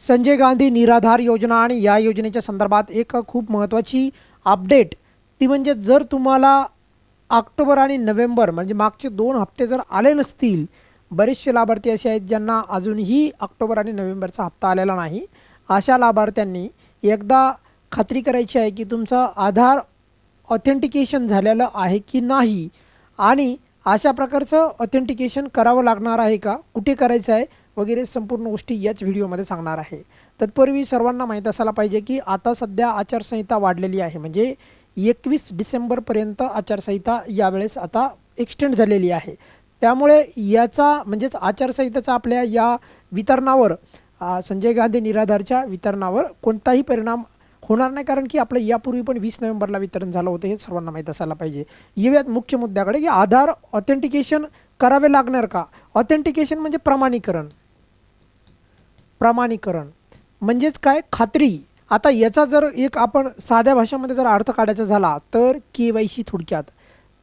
संजय गांधी निराधार योजना आणि या योजनेच्या संदर्भात एक खूप महत्त्वाची अपडेट ती म्हणजे जर तुम्हाला ऑक्टोबर आणि नोव्हेंबर म्हणजे मागचे दोन हप्ते जर आले नसतील बरेचसे लाभार्थी असे आहेत ज्यांना अजूनही ऑक्टोबर आणि नोव्हेंबरचा हप्ता आलेला नाही. अशा लाभार्थ्यांनी एकदा खात्री करायची आहे की तुमचं आधार ऑथेंटिकेशन झालेलं आहे की नाही आणि अशा प्रकारचं ऑथेंटिकेशन करावं लागणार आहे का? कुठे करायचं आहे? वगैरे संपूर्ण गोष्टी याच व्हिडिओमध्ये सांगणार आहे. तत्पूर्वी सर्वांना माहीत असायला पाहिजे की आता सध्या आचारसंहिता वाढलेली आहे. म्हणजे एकवीस डिसेंबरपर्यंत आचारसंहिता यावेळेस आता एक्सटेंड झालेली आहे. त्यामुळे याचा म्हणजेच आचारसंहितेचा आपल्या या वितरणावर संजय गांधी निराधारच्या वितरणावर कोणताही परिणाम होणार नाही. कारण की आपलं यापूर्वी पण वीस नोव्हेंबरला वितरण झालं होतं हे सर्वांना माहीत असायला पाहिजे. येऊयात मुख्य मुद्द्याकडे की आधार ऑथेंटिकेशन करावे लागणार का? ऑथेंटिकेशन म्हणजे प्रमाणीकरण. प्रमाणीकरण. म्हणजेच काय? खात्री. आता याचा जर एक आपण साध्या भाषेमध्ये जर अर्थ काढायचा झाला तर के वाय सी थोडक्यात.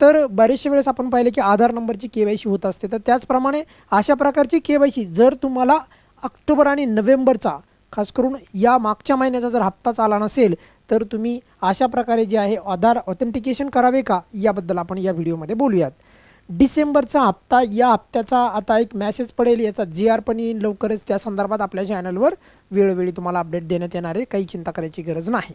तर बरेचशा वेळेस आपण पाहिले की आधार नंबरची के वाय सी होत असते. तर त्याचप्रमाणे अशा प्रकारची के वाय सी जर तुम्हाला ऑक्टोबर आणि नोव्हेंबरचा खास करून या मागच्या महिन्याचा जर हप्ताच आला नसेल तर तुम्ही अशा प्रकारे जे आहे आधार ऑथेंटिकेशन करावे का? याबद्दल आपण या व्हिडिओमध्ये बोलूयात. डिसेंबरचा हप्ता या हप्त्याचा आता एक मॅसेज पडेल याचा जी आर पण येईल लवकरच. त्या संदर्भात आपल्या चॅनलवर वेळोवेळी तुम्हाला अपडेट देण्यात येणार आहे. काही चिंता करायची गरज नाही.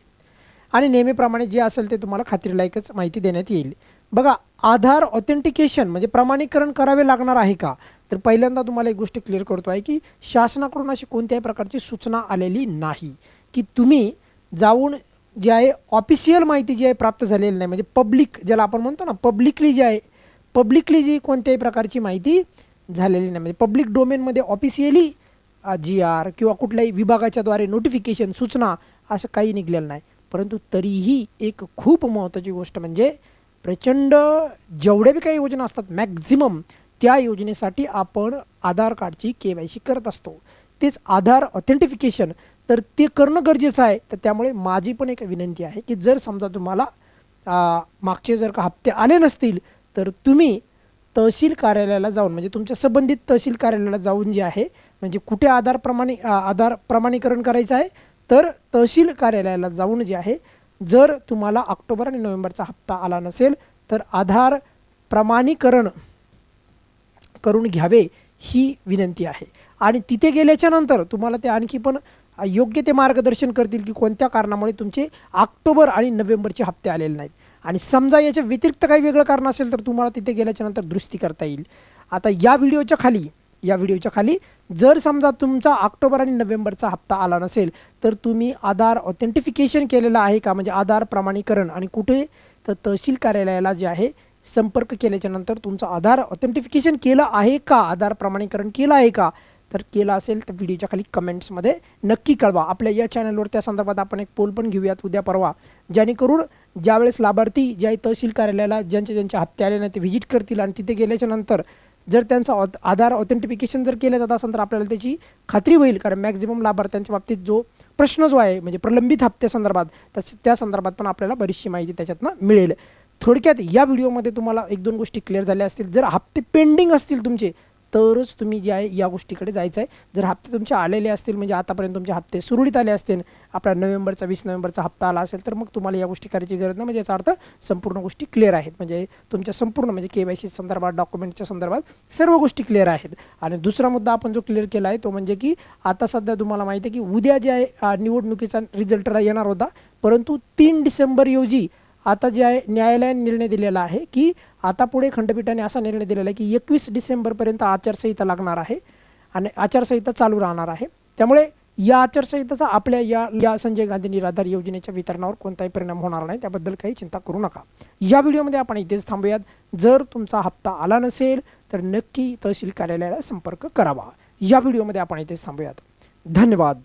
आणि नेहमीप्रमाणे जे असेल ते तुम्हाला खात्रीलायकच माहिती देण्यात येईल. बघा आधार ऑथेंटिकेशन म्हणजे प्रमाणीकरण करावे लागणार आहे का? तर पहिल्यांदा तुम्हाला एक गोष्ट क्लिअर करतो आहे की शासनाकडून अशी कोणत्याही प्रकारची सूचना आलेली नाही. की तुम्ही जाऊन जे आहे ऑफिशियल माहिती जी आहे प्राप्त झालेली नाही. म्हणजे पब्लिक ज्याला आपण म्हणतो ना पब्लिकली जे आहे पब्लिकली जी कोणत्याही प्रकारची माहिती झालेली नाही. म्हणजे पब्लिक डोमेनमध्ये ऑफिशियली जी आर किंवा कुठल्याही विभागाच्याद्वारे नोटिफिकेशन सूचना असं काही निघलेलं नाही. परंतु तरीही एक खूप महत्त्वाची गोष्ट म्हणजे प्रचंड जेवढे बी काही योजना असतात मॅक्झिमम त्या योजनेसाठी आपण आधार कार्डची के वाय सी करत असतो. तेच आधार ऑथेंटिफिकेशन तर ते करणं गरजेचं आहे. तर त्यामुळे माझी पण एक विनंती आहे की जर समजा तुम्हाला मागचे जर का हप्ते आले नसतील तर तुम्ही तहसील कार्यालयाला जाऊन म्हणजे तुमच्या संबंधित तहसील कार्यालयाला जाऊन जे आहे म्हणजे कुठे आधार प्रमाणे आधार प्रमाणीकरण करायचं आहे तर तहसील कार्यालयाला जाऊन जे आहे जर तुम्हाला ऑक्टोबर आणि नोव्हेंबरचा हप्ता आला नसेल तर आधार प्रमाणीकरण करून घ्यावे ही विनंती आहे. आणि तिथे गेल्याच्यानंतर तुम्हाला ते आणखी पण योग्य ते मार्गदर्शन करतील की कोणत्या कारणामुळे तुमचे ऑक्टोबर आणि नोव्हेंबरचे हप्ते आलेले नाहीत. आणि समजा याच्या व्यतिरिक्त काही वेगळं कारण असेल तर तुम्हाला तिथे गेल्याच्यानंतर दुरुस्ती करता येईल. आता या व्हिडिओच्या खाली या व्हिडिओच्या खाली जर समजा तुमचा ऑक्टोबर आणि नोव्हेंबरचा हप्ता आला नसेल तर तुम्ही आधार ऑथेंटिफिकेशन केलेलं आहे का? म्हणजे आधार प्रमाणीकरण आणि कुठे? तर तहसील कार्यालयाला जे आहे संपर्क केल्याच्यानंतर तुमचं आधार ऑथेंटिफिकेशन केलं आहे का? आधार प्रमाणीकरण केलं आहे का? तर केलं असेल तर व्हिडिओच्या खाली कमेंट्समध्ये नक्की कळवा. आपल्या या चॅनलवर त्या संदर्भात आपण एक पोल पण घेऊयात उद्या परवा. जेणेकरून ज्यावेळेस लाभार्थी जे आहे तहसील कार्यालयाला ज्यांचे ज्यांचे हप्ते आले नाही ते व्हिजिट करतील आणि तिथे गेल्याच्यानंतर जर त्यांचा ऑथ आधार ऑथेंटिफिकेशन जर केलं जात असेल तर आपल्याला त्याची खात्री होईल. कारण मॅक्झिमम लाभार्थ्यांच्या बाबतीत जो प्रश्न जो आहे म्हणजे प्रलंबित हप्त्या संदर्भात तस त्या संदर्भात पण आपल्याला बरीचशी माहिती त्याच्यातनं मिळेल. थोडक्यात या व्हिडिओमध्ये तुम्हाला एक दोन गोष्टी क्लिअर झाल्या असतील. जर हप्ते पेंडिंग असतील तुमचे तरच तुम्ही जे आहे या गोष्टीकडे जायचं आहे जर हप्ते तुमचे आलेले असतील म्हणजे आतापर्यंत तुमचे हप्ते सुरळीत आले असतील आपला नोव्हेंबरचा वीस नोव्हेंबरचा हप्ता आला असेल तर मग तुम्हाला या गोष्टी करायची गरज नाही. म्हणजे याचा अर्थ संपूर्ण गोष्टी क्लिअर आहेत. म्हणजे तुमच्या संपूर्ण म्हणजे के वाय सी संदर्भात डॉक्युमेंटच्या संदर्भात सर्व गोष्टी क्लिअर आहेत. आणि दुसरा मुद्दा आपण जो क्लिअर केला आहे तो म्हणजे की आता सध्या तुम्हाला माहिती आहे की उद्या जे आहे निवडणुकीचा रिझल्ट येणार होता परंतु तीन डिसेंबर रोजी आता जे आहे न्यायालयाने निर्णय दिलेला आहे की आता पुढे खंडपीठाने असा निर्णय दिलेला आहे की एकवीस डिसेंबरपर्यंत आचारसंहिता लागणार आहे आणि आचारसंहिता चालू राहणार आहे. त्यामुळे या आचारसंहितेचा आपल्या या या संजय गांधी निराधार योजनेच्या वितरणावर कोणताही परिणाम होणार नाही. त्याबद्दल काही चिंता करू नका. या व्हिडिओमध्ये आपण इथेच थांबूयात. जर तुमचा हप्ता आला नसेल तर नक्की तहसील कार्यालयाला संपर्क करावा. या व्हिडिओमध्ये आपण इथेच थांबूयात. धन्यवाद.